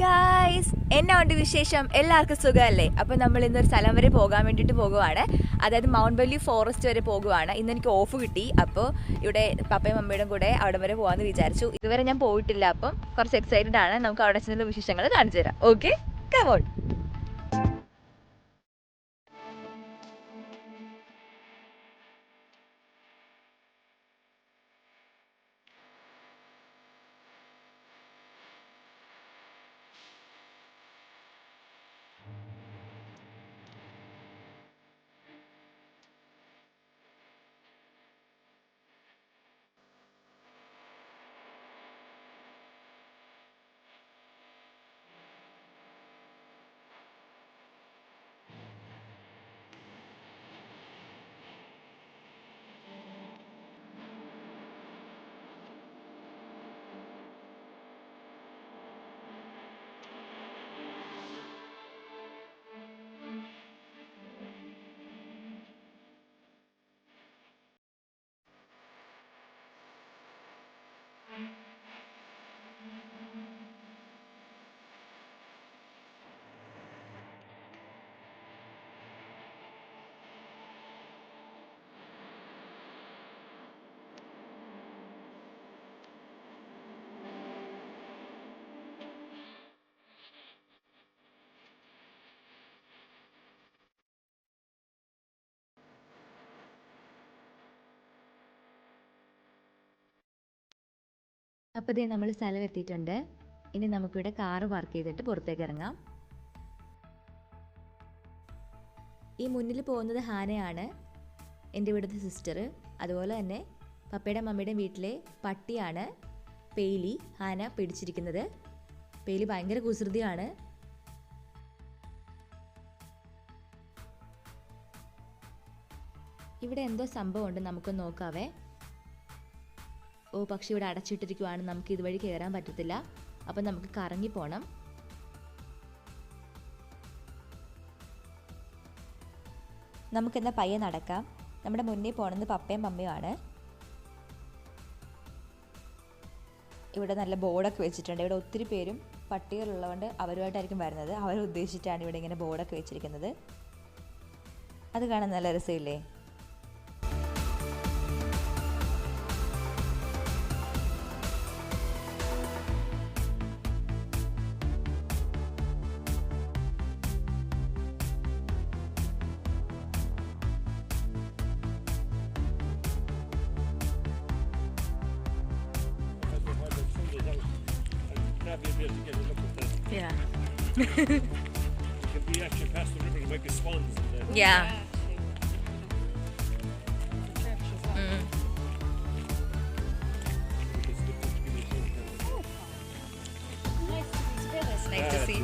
Guys എന്നാ ഉണ്ട് വിശേഷം? എല്ലാവർക്കും സുഖമല്ലേ? അപ്പം നമ്മൾ ഇന്നൊരു സ്ഥലം വരെ പോകാൻ വേണ്ടിയിട്ട് പോകുവാണ്. അതായത് മൗണ്ട് വാലി ഫോറസ്റ്റ് വരെ പോകുവാണ്. ഇന്ന് എനിക്ക് ഓഫ് കിട്ടി. അപ്പോൾ ഇവിടെ പപ്പയും മമ്മിയുടെ കൂടെ അവിടെ വരെ പോകാമെന്ന് വിചാരിച്ചു. ഇതുവരെ ഞാൻ പോയിട്ടില്ല. അപ്പം കുറച്ച് എക്സൈറ്റഡ് ആണ്. നമുക്ക് അവിടെ ചെന്നുള്ള വിശേഷങ്ങൾ കാണിച്ചു തരാം. ഓക്കെ കമോൺ അപ്പോൾ ഇതേ നമ്മൾ സ്ഥലം എത്തിയിട്ടുണ്ട്. ഇനി നമുക്കിവിടെ കാറ് പാർക്ക് ചെയ്തിട്ട് പുറത്തേക്ക് ഇറങ്ങാം. ഈ മുന്നിൽ പോകുന്നത് ഹാനയാണ്. എന്റെ ഇവിടുത്തെ സിസ്റ്റർ അതുപോലെ തന്നെ പപ്പയുടെ മമ്മിയുടെ വീട്ടിലെ പട്ടിയാണ് പേലി ഹാന പിടിച്ചിരിക്കുന്നത്. പേലി ഭയങ്കര കുസൃതിയാണ്. ഇവിടെ എന്തോ സംഭവമുണ്ട് നമുക്ക് നോക്കാവേ. ഓ പക്ഷെ ഇവിടെ അടച്ചിട്ടിരിക്കുവാണ്. നമുക്ക് ഇതുവഴി കയറാൻ പറ്റത്തില്ല. അപ്പം നമുക്ക് കറങ്ങി പോകണം നമുക്കെന്നാൽ പയ്യെ നടക്കാം. നമ്മുടെ മുന്നേ പോണത് പപ്പയും മമ്മിയുമാണ് ഇവിടെ നല്ല ബോർഡൊക്കെ വെച്ചിട്ടുണ്ട്. ഇവിടെ ഒത്തിരി പേരും പട്ടികളുള്ളതുകൊണ്ട് അവരുമായിട്ടായിരിക്കും വരുന്നത്. അവരുദ്ദേശിച്ചിട്ടാണ് ഇവിടെ ഇങ്ങനെ ബോർഡൊക്കെ വെച്ചിരിക്കുന്നത്. അത് കാണാൻ നല്ല രസമില്ലേ? If we actually pass the river, there might be swans in there. Yeah. It's nice to see.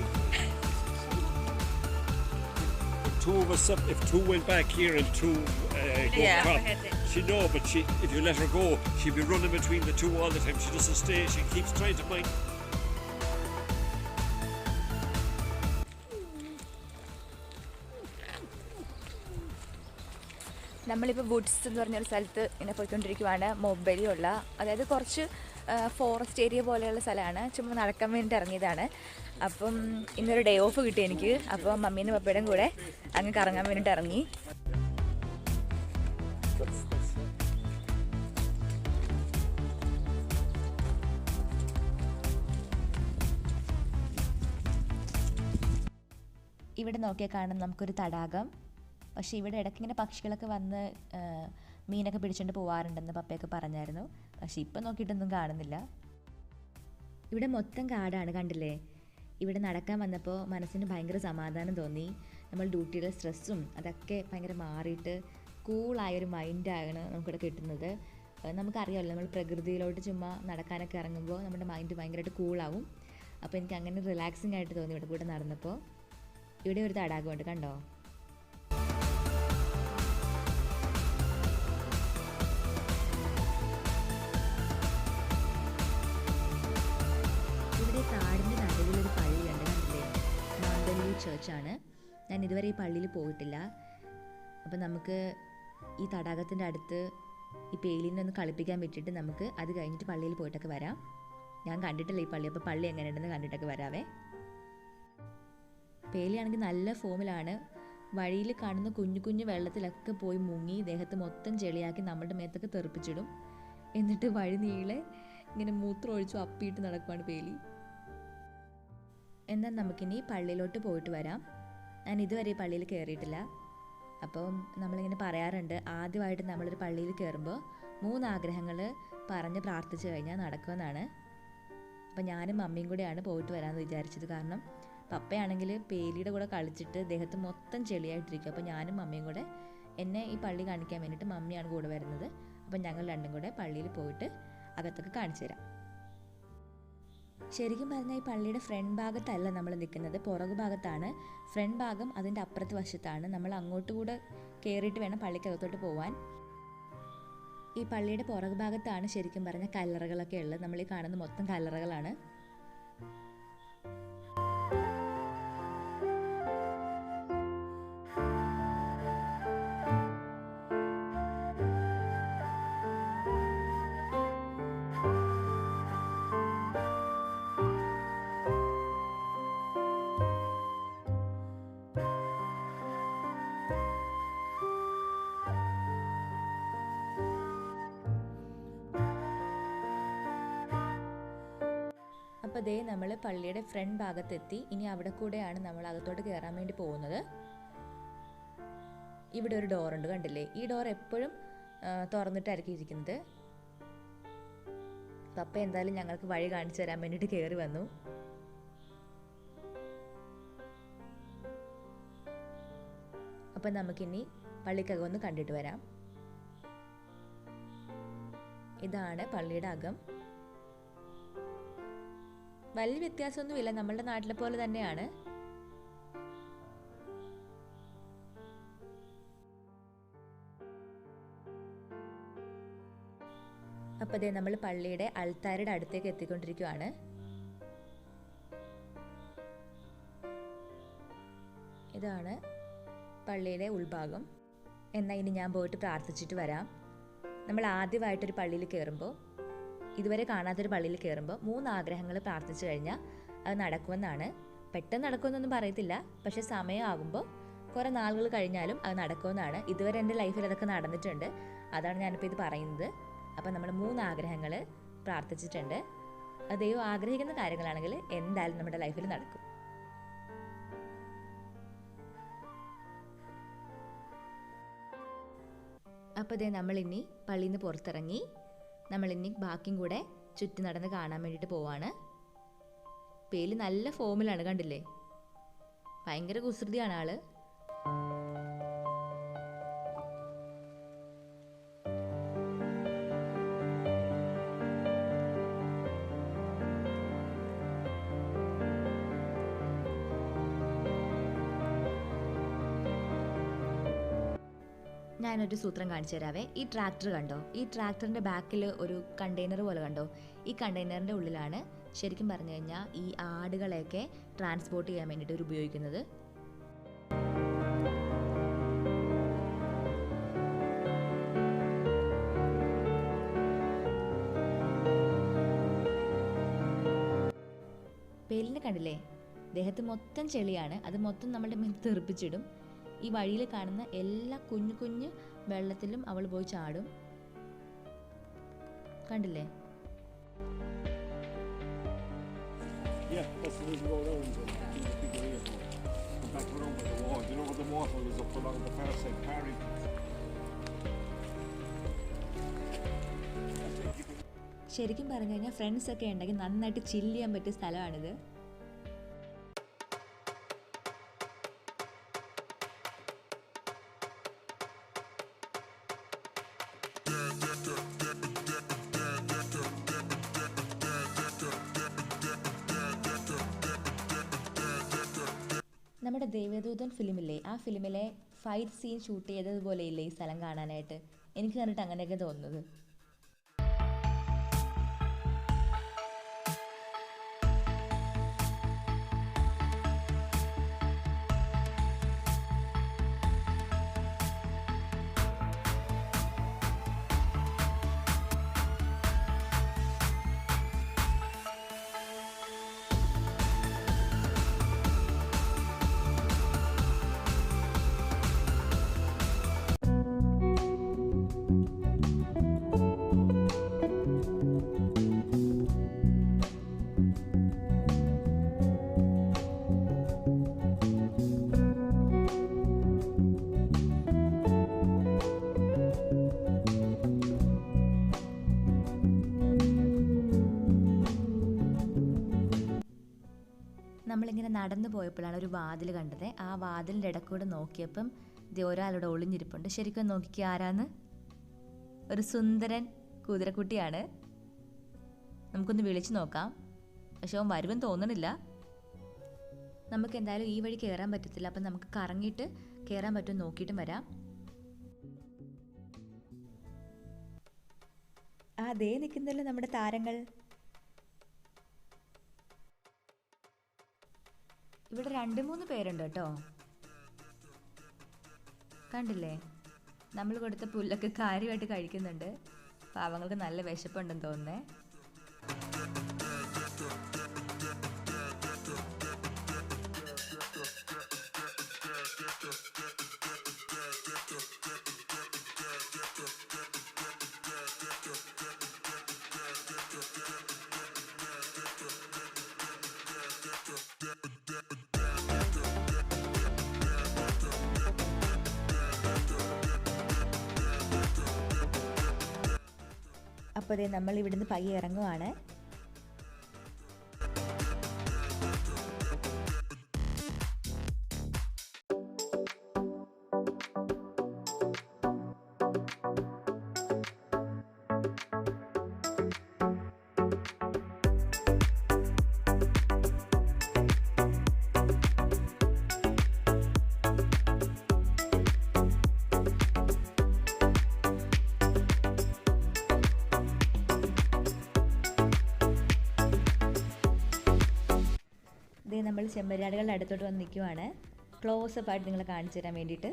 If two of us up, if two went back here and two uh, go Yeah. across, she know, but she if you let her go, she'll be running between the two all the time. She doesn't stay. She keeps trying to mind. നമ്മളിപ്പോൾ woods എന്ന് പറഞ്ഞൊരു സ്ഥലത്ത് ഇങ്ങനെ പോയിക്കൊണ്ടിരിക്കുവാണ്. മൊബൈലുള്ള അതായത് കുറച്ച് forest area പോലെയുള്ള സ്ഥലമാണ്. ചുമ്മാ നടക്കാൻ വേണ്ടി ഇറങ്ങിയതാണ്. അപ്പം ഇന്നൊരു ഡേ ഓഫ് കിട്ടി എനിക്ക്. അപ്പം മമ്മീനും പപ്പയുടെയും കൂടെ അങ്ങ് കറങ്ങാൻ വേണ്ടിയിട്ട് ഇറങ്ങി. ഇവിടെ നോക്കിയാൽ കാണാം നമുക്കൊരു തടാകം. പക്ഷേ ഇവിടെ ഇടയ്ക്ക് ഇങ്ങനെ പക്ഷികളൊക്കെ വന്ന് മീനൊക്കെ പിടിച്ചുകൊണ്ട് പോവാറുണ്ടെന്ന് പപ്പയൊക്കെ പറഞ്ഞായിരുന്നു. പക്ഷേ ഇപ്പം നോക്കിയിട്ടൊന്നും കാണുന്നില്ല. ഇവിടെ മൊത്തം കാടാണ് കണ്ടില്ലേ? ഇവിടെ നടക്കാൻ വന്നപ്പോൾ മനസ്സിന് ഭയങ്കര സമാധാനം തോന്നി. നമ്മൾ ഡ്യൂട്ടിയുടെ സ്ട്രെസ്സും അതൊക്കെ ഭയങ്കര മാറിയിട്ട് കൂളായൊരു മൈൻഡാണ് നമുക്കിവിടെ കിട്ടുന്നത്. നമുക്കറിയാമല്ലോ നമ്മൾ പ്രകൃതിയിലോട്ട് ചുമ്മാ നടക്കാനൊക്കെ ഇറങ്ങുമ്പോൾ നമ്മുടെ മൈൻഡ് ഭയങ്കരമായിട്ട് കൂളാവും അപ്പോൾ എനിക്ക് അങ്ങനെ റിലാക്സിങ് ആയിട്ട് തോന്നി ഇവിടെ കൂടെ നടന്നപ്പോൾ. ഇവിടെ ഒരു തടാകമുണ്ട് കണ്ടോ? ചേർച്ചാണ് ഞാൻ ഇതുവരെ ഈ പള്ളിയിൽ പോയിട്ടില്ല. അപ്പം നമുക്ക് ഈ തടാകത്തിന്റെ അടുത്ത് ഈ പേലിനെ ഒന്ന് കളിപ്പിക്കാൻ വിട്ടിട്ട് നമുക്ക് അത് കഴിഞ്ഞിട്ട് പള്ളിയിൽ പോയിട്ടൊക്കെ വരാം. ഞാൻ കണ്ടിട്ടില്ല ഈ പള്ളി. അപ്പോൾ പള്ളി എങ്ങനെയുണ്ടെന്ന് കണ്ടിട്ടൊക്കെ വരാവേ. പേലിയാണെങ്കിൽ നല്ല ഫോമിലാണ്. വഴിയിൽ കാണുന്ന കുഞ്ഞു കുഞ്ഞു വെള്ളത്തിലൊക്കെ പോയി മുങ്ങി ദേഹത്ത് മൊത്തം ചെളിയാക്കി നമ്മളുടെ മേത്തൊക്കെ തെറിപ്പിച്ചിടും. എന്നിട്ട് വഴി നീളെ ഇങ്ങനെ മൂത്രം ഒഴിച്ചു അപ്പിയിട്ട് നടക്കുവാണ് പേലി. എന്നാൽ നമുക്കിനി പള്ളിയിലോട്ട് പോയിട്ട് വരാം. ഞാൻ ഇതുവരെ പള്ളിയിൽ കയറിയിട്ടില്ല. അപ്പം നമ്മളിങ്ങനെ പറയാറുണ്ട് ആദ്യമായിട്ട് നമ്മളൊരു പള്ളിയിൽ കയറുമ്പോൾ മൂന്ന് ആഗ്രഹങ്ങൾ പറഞ്ഞ് പ്രാർത്ഥിച്ചു കഴിഞ്ഞാൽ നടക്കുമെന്നാണ്. അപ്പം ഞാനും മമ്മിയും കൂടെയാണ് പോയിട്ട് വരാമെന്ന് വിചാരിച്ചത്. കാരണം പപ്പയാണെങ്കിൽ പേലിയുടെ കൂടെ കളിച്ചിട്ട് ദേഹത്ത് മൊത്തം ചെളിയായിട്ടിരിക്കും. അപ്പോൾ ഞാനും മമ്മിയും കൂടെ എന്നെ ഈ പള്ളി കാണിക്കാൻ വേണ്ടിയിട്ട് മമ്മിയാണ് കൂടെ വരുന്നത്. അപ്പം ഞങ്ങൾ രണ്ടും കൂടെ പള്ളിയിൽ പോയിട്ട് അകത്തൊക്കെ കാണിച്ചു തരാം. ശരിക്കും പറഞ്ഞാൽ ഈ പള്ളിയുടെ ഫ്രണ്ട് ഭാഗത്തല്ല നമ്മൾ നിൽക്കുന്നത് പുറകു ഭാഗത്താണ്. ഫ്രണ്ട് ഭാഗം അതിന്റെ അപ്പുറത്ത് വശത്താണ്. നമ്മൾ അങ്ങോട്ട് കൂടെ കയറിയിട്ട് വേണം പള്ളിക്കകത്തോട്ട് പോവാൻ. ഈ പള്ളിയുടെ പുറകു ഭാഗത്താണ് ശരിക്കും പറഞ്ഞ കല്ലറകളൊക്കെ ഉള്ളത്. നമ്മൾ ഈ കാണുന്ന മൊത്തം കല്ലറകളാണ്. ദേ നമ്മൾ പള്ളിയുടെ ഫ്രണ്ട് ഭാഗത്തെത്തി. ഇനി അവിടെ കൂടെയാണ് നമ്മൾ അകത്തോട്ട് കയറാൻ വേണ്ടി പോകുന്നത്. ഇവിടെ ഒരു ഡോർ ഉണ്ട് കണ്ടില്ലേ? ഈ ഡോർ എപ്പോഴും തുറന്നിട്ടായിരിക്കും ഇരിക്കുന്നത്. പപ്പ എന്തായാലും ഞങ്ങൾക്ക് വഴി കാണിച്ചു തരാൻ വേണ്ടിയിട്ട് കയറി വന്നു. അപ്പം നമുക്കിനി പള്ളിക്കകം ഒന്ന് കണ്ടിട്ട് വരാം. ഇതാണ് പള്ളിയുടെ അകം. വലിയ വ്യത്യാസമൊന്നുമില്ല. നമ്മളുടെ നാട്ടിലെ പോലെ തന്നെയാണ്. അപ്പോൾ അതേ നമ്മൾ പള്ളിയുടെ അൾത്താരയുടെ അടുത്തേക്ക് എത്തിക്കൊണ്ടിരിക്കുകയാണ് ഇതാണ് പള്ളിയുടെ ഉൾഭാഗം. എന്നാൽ ഇനി ഞാൻ പോയിട്ട് പ്രാർത്ഥിച്ചിട്ട് വരാം. നമ്മൾ ആദ്യമായിട്ടൊരു പള്ളിയിൽ കയറുമ്പോൾ ഇതുവരെ കാണാത്തൊരു പള്ളിയിൽ കയറുമ്പോൾ മൂന്ന് ആഗ്രഹങ്ങൾ പ്രാർത്ഥിച്ചു കഴിഞ്ഞാൽ അത് നടക്കുമെന്നാണ്. പെട്ടെന്ന് നടക്കുമെന്നൊന്നും പറയത്തില്ല. പക്ഷേ സമയമാകുമ്പോൾ കുറേ നാളുകൾ കഴിഞ്ഞാലും അത് നടക്കുമെന്നാണ്. ഇതുവരെ എന്റെ ലൈഫിൽ അതൊക്കെ നടന്നിട്ടുണ്ട്. അതാണ് ഞാനിപ്പോൾ ഇത് പറയുന്നത്. അപ്പോൾ നമ്മൾ മൂന്ന് ആഗ്രഹങ്ങൾ പ്രാർത്ഥിച്ചിട്ടുണ്ട് ദൈവം ആഗ്രഹിക്കുന്ന കാര്യങ്ങളാണെങ്കിൽ എന്തായാലും നമ്മുടെ ലൈഫിൽ നടക്കും. അപ്പോൾ ഇതേ നമ്മളിനി പള്ളിയിൽ നിന്ന് പുറത്തിറങ്ങി നമ്മളിനി ബാക്കിയും കൂടെ ചുറ്റി നടന്ന് കാണാൻ വേണ്ടിയിട്ട് പോവാണ്. പേൽ നല്ല ഫോമിലാണ് കണ്ടില്ലേ? ഭയങ്കര കുസൃതിയാണ് ആൾ. ഞാനൊരു സൂത്രം കാണിച്ചു തരാവേ. ഈ ട്രാക്ടർ കണ്ടോ? ഈ ട്രാക്ടറിന്റെ ബാക്കിൽ ഒരു കണ്ടെയ്നർ പോലെ കണ്ടോ? ഈ കണ്ടെയ്നറിന്റെ ഉള്ളിലാണ് ശരിക്കും പറഞ്ഞു കഴിഞ്ഞാൽ ഈ ആടുകളെയൊക്കെ ട്രാൻസ്പോർട്ട് ചെയ്യാൻ വേണ്ടിയിട്ട് ഉപയോഗിക്കുന്നത്. പേലിനെ കണ്ടില്ലേ? ദേഹത്ത് മൊത്തം ചെളിയാണ്. അത് മൊത്തം നമ്മുടെ മേൽ തെറിപ്പിച്ചിടും. ഈ വഴിയിൽ കാണുന്ന എല്ലാ കുഞ്ഞു കുഞ്ഞു വെള്ളത്തിലും അവൾ പോയി ചാടും. കണ്ടില്ലേ? ശരിക്കും പറഞ്ഞു കഴിഞ്ഞാൽ ഫ്രണ്ട്സ് ഒക്കെ ഉണ്ടെങ്കിൽ നന്നായിട്ട് ചില്ല് ചെയ്യാൻ പറ്റിയ സ്ഥലമാണിത്. ഫിലിമില്ലേ ആ ഫിലിമിലെ ഫൈറ്റ് സീൻ ഷൂട്ട് ചെയ്തതുപോലെ ഇല്ലേ ഈ സ്ഥലം കാണാനായിട്ട്? എനിക്ക് കണ്ടിട്ട് അങ്ങനെയൊക്കെ തോന്നുന്നത്. നടന്നു പോയപ്പോഴാണ് ഒരു വാതിൽ കണ്ടത്. ആ വാതിലിന്റെ ഇടക്കൂടെ നോക്കിയപ്പം ഇത് ഒരാളുടെ ഒളിഞ്ഞിരിപ്പുണ്ട്. ശരിക്കും നോക്കിക്കുക ആരാന്ന്? ഒരു സുന്ദരൻ കുതിരക്കുട്ടിയാണ്. നമുക്കൊന്ന് വിളിച്ചു നോക്കാം. പക്ഷെ അവൻ വരുമെന്ന് തോന്നണില്ല. നമുക്ക് എന്തായാലും ഈ വഴി കയറാൻ പറ്റത്തില്ല. അപ്പം നമുക്ക് കറങ്ങിയിട്ട് കയറാൻ പറ്റും നോക്കിയിട്ടും വരാം. ആ ദേ നിൽക്കുന്നല്ലോ നമ്മുടെ താരങ്ങൾ. ഇവിടെ രണ്ട് മൂന്ന് പേരുണ്ട് കേട്ടോ. കണ്ടില്ലേ? നമ്മൾ കൊടുത്ത പുല്ലൊക്കെ കാര്യമായിട്ട് കഴിക്കുന്നുണ്ട്. പാവങ്ങൾക്ക് നല്ല വിശപ്പുണ്ടെന്ന് തോന്നുന്നേ. അപ്പോൾ അതെ നമ്മൾ ഇവിടുന്ന് പയ്യെ ഇറങ്ങുവാണ്. നമ്മൾ ചെമ്മരിയാടുകളുടെ അടുത്തോട്ട് വന്ന് നിൽക്കുവാണ്. ക്ലോസപ്പ് ആയിട്ട് നിങ്ങളെ കാണിച്ചു തരാൻ വേണ്ടിയിട്ട്.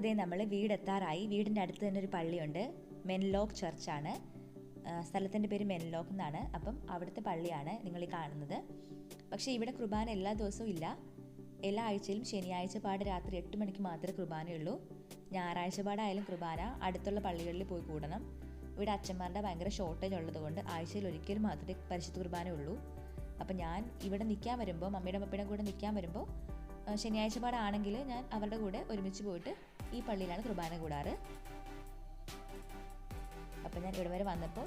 അപ്പോൾ ഇതേ നമ്മൾ വീടെത്താറായി. വീടിന്റെ അടുത്ത് തന്നെ ഒരു പള്ളിയുണ്ട്. മെൻലോക്ക് ചർച്ചാണ്. സ്ഥലത്തിന്റെ പേര് മെൻലോക്ക് എന്നാണ്. അപ്പം അവിടുത്തെ പള്ളിയാണ് നിങ്ങൾ ഈ കാണുന്നത്. പക്ഷേ ഇവിടെ കുർബാന എല്ലാ ദിവസവും ഇല്ല. എല്ലാ ആഴ്ചയിലും ശനിയാഴ്ച പാട് രാത്രി എട്ട് മണിക്ക് മാത്രമേ കുർബാനയുള്ളൂ ഞായറാഴ്ച പാടായാലും കുർബാന അടുത്തുള്ള പള്ളികളിൽ പോയി കൂടണം. ഇവിടെ അച്ഛന്മാരുടെ ഭയങ്കര ഷോർട്ടേജ് ഉള്ളതുകൊണ്ട് ആഴ്ചയിൽ ഒരിക്കലും മാത്രമേ പരിശുദ്ധ കുർബാന ഉള്ളൂ. അപ്പം ഞാൻ ഇവിടെ നിൽക്കാൻ വരുമ്പോൾ മമ്മിയുടെ പപ്പയുടെ കൂടെ നിൽക്കാൻ വരുമ്പോൾ ശനിയാഴ്ച പാടാണെങ്കിൽ ഞാൻ അവരുടെ കൂടെ ഒരുമിച്ച് പോയിട്ട് ഈ പള്ളിയിലാണ് കുർബാന കൂടാറ്. അപ്പം ഞാൻ ഇവിടെ വരെ വന്നപ്പോൾ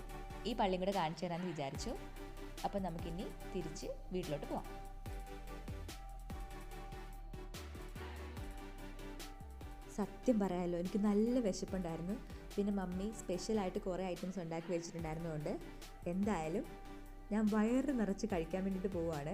ഈ പള്ളിയും കൂടെ കാണിച്ചു തരാമെന്ന് വിചാരിച്ചു. അപ്പം നമുക്കിനി തിരിച്ച് വീട്ടിലോട്ട് പോവാം. സത്യം പറയാമല്ലോ എനിക്ക് നല്ല വിശപ്പുണ്ടായിരുന്നു. പിന്നെ മമ്മി സ്പെഷ്യലായിട്ട് കുറേ ഐറ്റംസ് ഉണ്ടാക്കി വെച്ചിട്ടുണ്ടായിരുന്നതുകൊണ്ട് എന്തായാലും ഞാൻ വയറ് നിറച്ച് കഴിക്കാൻ വേണ്ടിയിട്ട് പോവുകയാണ്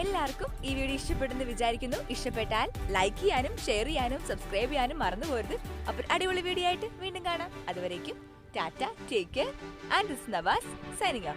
എല്ലാവർക്കും ഈ വീഡിയോ ഇഷ്ടപ്പെടുന്നു വിചാരിക്കുന്നു. ഇഷ്ടപ്പെട്ടാൽ ലൈക്ക് ചെയ്യാനും ഷെയർ ചെയ്യാനും സബ്സ്ക്രൈബ് ചെയ്യാനും മറന്നു പോരുത്. അപ്പോൾ അടിപൊളി വീഡിയോ ആയിട്ട് വീണ്ടും കാണാം. അതുവരേക്കും tata take care and this Navas signing